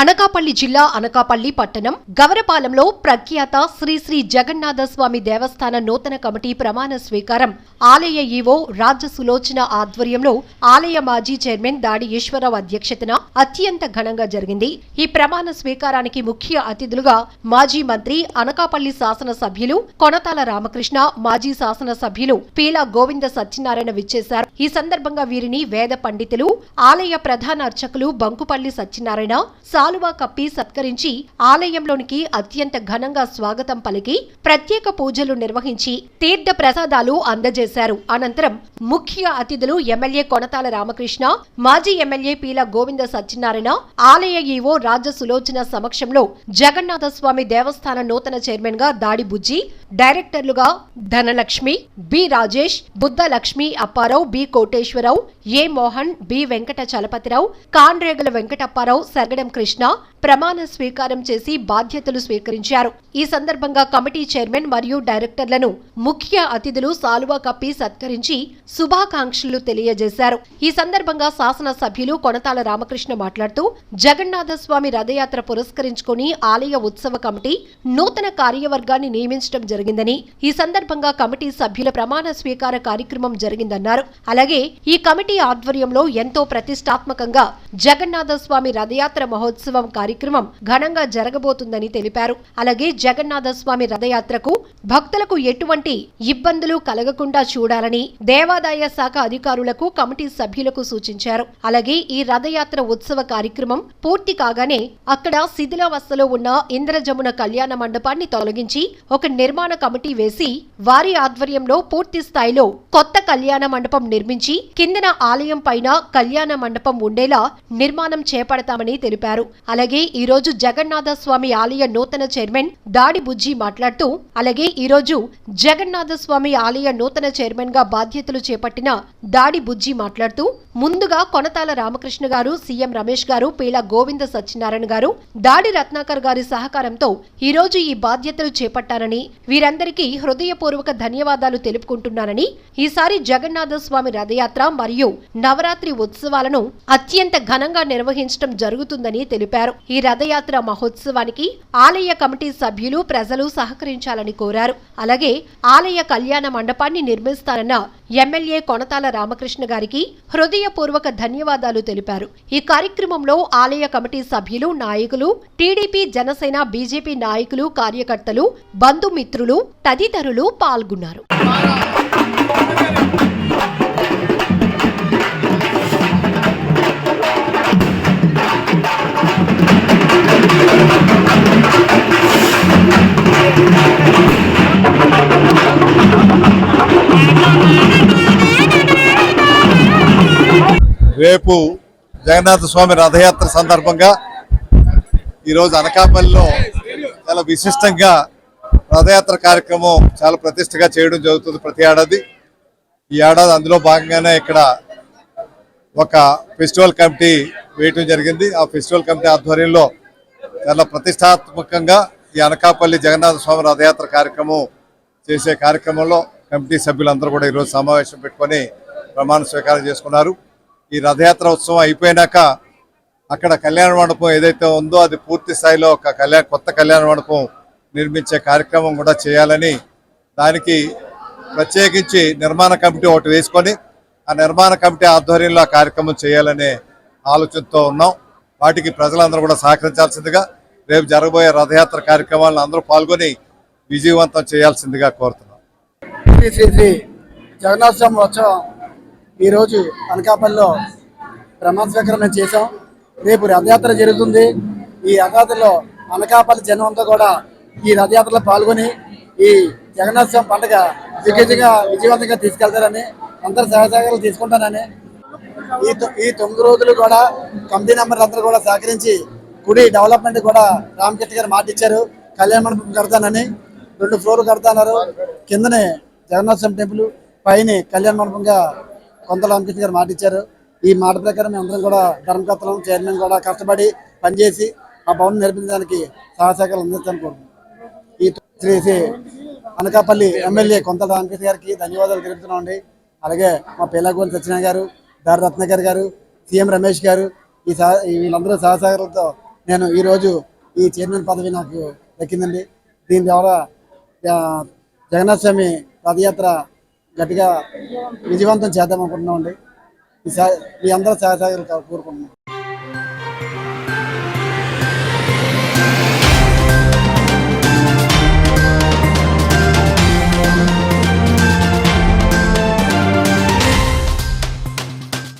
అనకాపల్లి జిల్లా అనకాపల్లి పట్టణం గవరపాలెంలో ప్రఖ్యాత శ్రీ శ్రీ జగన్నాథ స్వామి దేవస్థాన నూతన కమిటీ ప్రమాణ స్వీకారం. ఆలయ ఈవో రాజ్య సులోచన ఆధ్వర్యంలో ఆలయ మాజీ చైర్మన్ దాడి ఈశ్వరరావు అధ్యక్షతన అత్యంత ఘనంగా జరిగింది. ఈ ప్రమాణ స్వీకారానికి ముఖ్య అతిథులుగా మాజీ మంత్రి అనకాపల్లి శాసన సభ్యులు కొనతాల రామకృష్ణ మాజీ శాసన సభ్యులు పీలా గోవింద సత్యనారాయణ విచ్చేశారు. ఈ సందర్భంగా వీరిని వేద పండితులు ఆలయ ప్రధాన అర్చకులు బంకుపల్లి సత్యనారాయణ సాలువా కప్పి సత్కరించి ఆలయంలోనికి అత్యంత ఘనంగా స్వాగతం పలికి ప్రత్యేక పూజలు నిర్వహించి తీర్థ ప్రసాదాలు అందజేశారు. అనంతరం ముఖ్య అతిథులు ఎమ్మెల్యే కొనతాల రామకృష్ణ మాజీ ఎమ్మెల్యే పీల గోవింద సత్యనారాయణ ఆలయ ఈవో రాజ సులోచన సమక్షంలో జగన్నాథస్వామి దేవస్థాన నూతన చైర్మన్గా Dadi Bujji డైరెక్టర్లుగా Dhanalakshmi B Rajesh Buddha Lakshmi Apparao B Koteswararao A Mohan B Venkata Chalapathirao Kanregula Venkatapparao Sargadam Krishna ప్రమాణ స్వీకారం చేసి బాధ్యతలు స్వీకరించారు. ఈ సందర్భంగా కమిటీ చైర్మన్ మరియు డైరెక్టర్లను ముఖ్య అతిథులు సాలువా కప్పి సత్కరించి శుభాకాంక్షలు తెలియజేశారు. ఈ సందర్భంగా శాసన సభ్యులు కొనతాల రామకృష్ణ మాట్లాడుతూ జగన్నాథస్వామి రథయాత్ర పురస్కరించుకుని ఆలయ ఉత్సవ కమిటీ నూతన కార్యవర్గాన్ని నియమించడం జరిగిందని ఈ సందర్భంగా కమిటీ సభ్యుల ప్రమాణ స్వీకార కార్యక్రమం జరిగిందన్నారు. అలాగే ఈ కమిటీ ఆధ్వర్యంలో ఎంతో ప్రతిష్టాత్మకంగా జగన్నాథస్వామి రథయాత్ర మహోత్సవం కార్యక్రమం ఘనంగా జరగబోతుందని తెలిపారు. అలాగే జగన్నాథ స్వామి రథయాత్రకు భక్తులకు ఎటువంటి ఇబ్బందులు కలగకుండా చూడాలని దేవాదాయ శాఖ అధికారులకు కమిటీ సభ్యులకు సూచించారు. అలాగే ఈ రథయాత్ర ఉత్సవ కార్యక్రమం పూర్తి కాగానే అక్కడ శిథిలావస్థలో ఉన్న ఇంద్రజమున కళ్యాణ మండపాన్ని తొలగించి ఒక నిర్మాణ కమిటీ వేసి వారి ఆధ్వర్యంలో పూర్తి స్థాయిలో కొత్త కళ్యాణ మండపం నిర్మించి కిందన ఆలయం పైన కళ్యాణ మండపం ఉండేలా నిర్మాణం చేపడతామని తెలిపారు. అలాగే ఈ రోజు జగన్నాథ స్వామి ఆలయ నూతన చైర్మన్ దాడి బుజ్జి మాట్లాడుతూ అలాగే ఈ రోజు జగన్నాథ స్వామి ఆలయ నూతన చైర్మన్గా బాధ్యతలు చేపట్టిన దాడి బుజ్జి మాట్లాడుతూ ముందుగా కొనతాల రామకృష్ణ గారు సీఎం రమేష్ గారు పీల గోవింద సత్యనారాయణ గారు దాడి రత్నాకర్ గారి సహకారంతో ఈ రోజు ఈ బాధ్యతలు చేపట్టారని వీరందరికీ హృదయపూర్వక ధన్యవాదాలు తెలుపుకుంటున్నానని ఈసారి జగన్నాథ స్వామి రథయాత్ర మరియు నవరాత్రి ఉత్సవాలను అత్యంత ఘనంగా నిర్వహించడం జరుగుతుందని తెలిపారు. ఈ రథయాత్ర మహోత్సవానికి ఆలయ కమిటీ సభ్యులు ప్రజలు సహకరించాలని కోరారు. అలాగే ఆలయ కళ్యాణ మండపాన్ని నిర్మిస్తానన్న ఎమ్మెల్యే కొనతాల రామకృష్ణ గారికి హృదయపూర్వక ధన్యవాదాలు తెలిపారు. ఈ కార్యక్రమంలో ఆలయ కమిటీ సభ్యులు నాయకులు టీడీపీ జనసేన బీజేపీ నాయకులు కార్యకర్తలు బంధుమిత్రులు తదితరులు పాల్గొన్నారు. రేపు జగన్నాథ స్వామి రథయాత్ర సందర్భంగా ఈరోజు అనకాపల్లిలో చాలా విశిష్టంగా రథయాత్ర కార్యక్రమం చాలా ప్రతిష్టగా చేయడం జరుగుతుంది ప్రతి ఏడాది. ఈ ఏడాది అందులో భాగంగానే ఇక్కడ ఒక ఫెస్టివల్ కమిటీ వేయటం జరిగింది. ఆ ఫెస్టివల్ కమిటీ ఆధ్వర్యంలో చాలా ప్రతిష్టాత్మకంగా ఈ అనకాపల్లి జగన్నాథ స్వామి రథయాత్ర కార్యక్రమం చేసే కార్యక్రమంలో కమిటీ సభ్యులందరూ కూడా ఈరోజు సమావేశం పెట్టుకొని ప్రమాణ స్వీకారం చేసుకున్నారు. ఈ రథయాత్ర ఉత్సవం అయిపోయినాక అక్కడ కళ్యాణ మండపం ఏదైతే ఉందో అది పూర్తి స్థాయిలో ఒక కళ్యాణ కొత్త కళ్యాణ మండపం నిర్మించే కార్యక్రమం కూడా చేయాలని దానికి ప్రత్యేకించి నిర్మాణ కమిటీ ఒకటి వేసుకొని ఆ నిర్మాణ కమిటీ ఆధ్వర్యంలో ఆ కార్యక్రమం చేయాలనే ఆలోచనతో ఉన్నాం. వాటికి ప్రజలందరూ కూడా సహకరించాల్సిందిగా రేపు జరగబోయే రథయాత్ర కార్యక్రమాలను అందరూ పాల్గొని విజయవంతం చేయాల్సిందిగా కోరుతున్నాం. శ్రీ శ్రీ శ్రీ జగన్నాథ స్వామి ఉత్సవం ఈరోజు అనకాపల్లిలో ప్రమాణ స్వీకరణ చేశాం. రేపు రథయాత్ర జరుగుతుంది. ఈ రథయాత్రలో అనకాపల్లి జనం అంతా కూడా ఈ రథయాత్రలో పాల్గొని ఈ జగన్నాథ స్వామి పండుగ దిగ్గజంగా విజయవంతంగా తీసుకెళ్తారని అందరు సహసహకారాలు తీసుకుంటానని ఈ తొ- ఈ తొమ్మిది రోజులు కూడా కమిటీ నెంబర్ అందరూ కూడా సహకరించి గుడి డెవలప్మెంట్ కూడా రామకృష్ణ గారు మాటిచ్చారు కళ్యాణ మండపం కడతానని రెండు ఫ్లోర్లు కడతాన్నారు. కిందనే జగన్నాథ స్వామి టెంపుల్ పైన కళ్యాణ మండపంగా కొంత రామకృష్ణ గారు మాటిచ్చారు ఈ మాట ప్రకారం మేము అందరం కూడా ధర్మకర్తలం చైర్మన్ కూడా కష్టపడి పనిచేసి ఆ భవనం నిర్మించడానికి సహసహకారాలు అందిస్తాను కోరుకుంటున్నాం. ఈ శ్రీ అనకాపల్లి ఎమ్మెల్యే కొంత రామకృష్ణ గారికి ధన్యవాదాలు తెలుపుతున్నాం అలాగే మా పిల్లగోని సత్యనారాయణ గారు దారి రత్నకర్ గారు సీఎం రమేష్ గారు ఈ సహ వీళ్ళందరూ సహసహకారాలతో నేను ఈరోజు ఈ చైర్మన్ పదవి నాకు దక్కిందండి. దీని ద్వారా జగన్నాథ స్వామి రథయాత్ర గట్టిగా విజయవంతం చేద్దాం అనుకుంటున్నామండి. ఈ సా- మీ అందరూ సహకారాలు కోరుకుంటున్నాం.